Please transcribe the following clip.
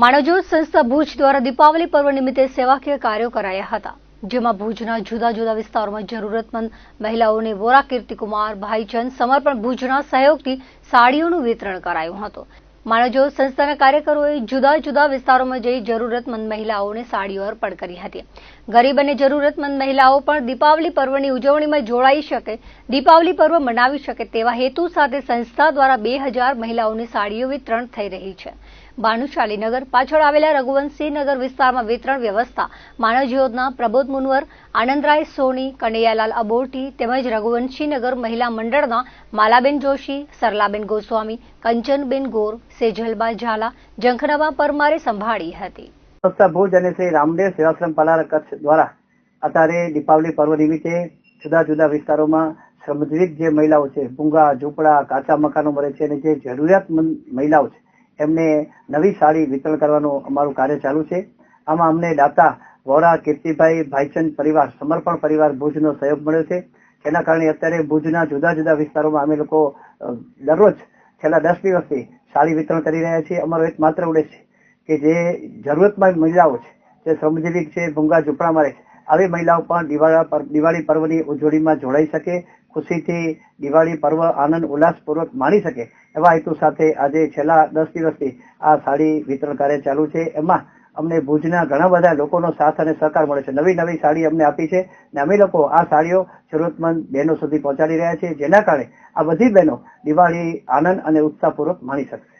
માનવજ્યોત સંસ્થા ભુજ દ્વારા દીપાવલી પર્વ નિમિત્તે સેવાકીય કાર્યો કરાયા હતા, જેમાં ભુજના જુદા જુદા વિસ્તારોમાં જરૂરતમંદ મહિલાઓને વોરા કીર્તિકુમાર ભાઈચંદ સમર્પણ ભુજના સહયોગથી સાડીઓનું વિતરણ કરાયું હતું. માનવજ્યોત સંસ્થાના કાર્યકરોએ જુદા જુદા વિસ્તારોમાં જઈ જરૂરતમંદ મહિલાઓને સાડીઓ અર્પણ કરી હતી. ગરીબ અને જરૂરતમંદ મહિલાઓ પણ દીપાવલી પર્વની ઉજવણીમાં જોડાઈ શકે, દીપાવલી પર્વ મનાવી શકે તેવા હેતુ સાથે સંસ્થા દ્વારા બે હજાર મહિલાઓને સાડીઓ વિતરણ થઈ રહી છે. ભાનુશાલીનગર પાછળ આવેલા રઘુવંશીનગર વિસ્તારમાં વિતરણ વ્યવસ્થા માનવ જ્યોતના પ્રબોધ મુનવર, આનંદરાય સોની, કનૈયાલાલ અબોટી તેમજ રઘુવંશીનગર મહિલા મંડળના માલાબેન જોશી, સરલાબેન ગોસ્વામી, કંચનબેન ગોર સેજલબા ઝાલા જંખનાબા પરમારે સંભાળી હતી. સંસ્થા ભુજ અને શ્રી રામદેવ સેવાશ્રમ પલારા કચ્છ દ્વારા અત્યારે દીપાવલી પર્વ નિમિત્તે જુદા જુદા વિસ્તારોમાં શ્રમજીવી જે મહિલાઓ છે, ભૂંગા, ઝૂંપડા, કાચા મકાનો મળે છે અને જે જરૂરિયાતમંદ મહિલાઓ છે, એમને નવી સાડી વિતરણ કરવાનું અમારું કાર્ય ચાલુ છે. આમાં અમને દાતા વોરા, કીર્તિભાઈ, ભાઈચંદ પરિવાર, સમર્પણ પરિવાર ભુજનો સહયોગ મળ્યો છે. જેના કારણે અત્યારે ભુજના જુદા જુદા વિસ્તારોમાં અમે લોકો દરરોજ છેલ્લા દસ દિવસથી સાડી વિતરણ કરી રહ્યા છીએ. અમારો એક માત્ર ઉદ્દેશ છે કે જે જરૂરતમાં મહિલાઓ છે, જે શ્રમજીવી છે, ભૂંગા ઝૂંપડા મારે છે, આવી મહિલાઓ પણ દિવાળા દિવાળી પર્વની ઉજવણીમાં જોડાઈ શકે, ખુશીથી દિવાળી પર્વ આનંદ ઉલ્લાસપૂર્વક માણી શકે એવા હેતુ સાથે આજે છેલ્લા દસ દિવસથી આ સાડી વિતરણ કાર્ય ચાલુ છે. એમાં અમને ભુજના ઘણા બધા લોકોનો સાથ અને સહકાર મળે છે. નવી નવી સાડી અમને આપી છે અને અમે લોકો આ સાડીઓ જરૂરતમંદ બહેનો સુધી પહોંચાડી રહ્યા છે જેના કારણે આ બધી બહેનો દિવાળી આનંદ અને ઉત્સાહપૂર્વક માણી શકશે.